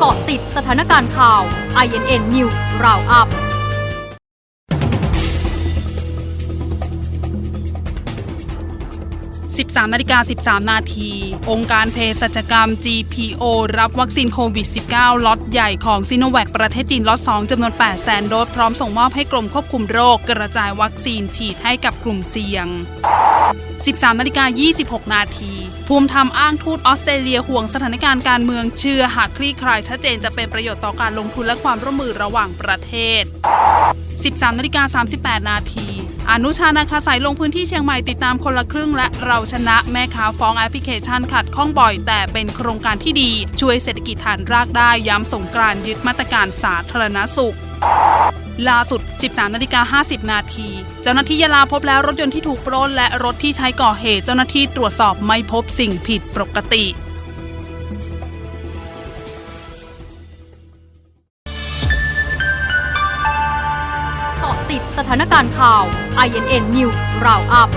เกาะติดสถานการณ์ข่าว INN News Roundup 13นาฬิกา13 นาที องค์การเภสัชกรรม GPO รับวัคซีนโควิด -19 ล็อตใหญ่ของซิโนแวคประเทศจีนล็อต 2 จำนวน 8 แสนโดส พร้อมส่งมอบให้กรมควบคุมโรค กระจายวัคซีนฉีดให้กับกลุ่มเสี่ยง 13นาฬิกา26 นาที ภูมิธรรมอ้างทูตออสเตรเลียห่วงสถานการณ์การเมืองเชื่อ หากคลี่คลายชัดเจนจะเป็นประโยชน์ต่อการลงทุนและความร่วมมือระหว่างประเทศ 13นาฬิกา38 นาทีอนุชานาคาสายลงพื้นที่เชียงใหม่ติดตามคนละครึ่งและเราชนะแม่ค้าฟ้องแอปพลิเคชันขัดข้องบ่อย แต่เป็นโครงการที่ดี ช่วยเศรษฐกิจฐานรากได้ย้ำสงกรานยึดมาตรการสาธารณสุข ล่าสุด 13นาฬิกา50 นาที เจ้าหน้าที่ยะลาพบแล้วรถยนต์ที่ถูกปล้นและรถที่ใช้ก่อเหตุ เจ้าหน้าที่ตรวจสอบไม่พบสิ่งผิดปกติเกาะติดสถานการณ์ข่าว INN News Roundup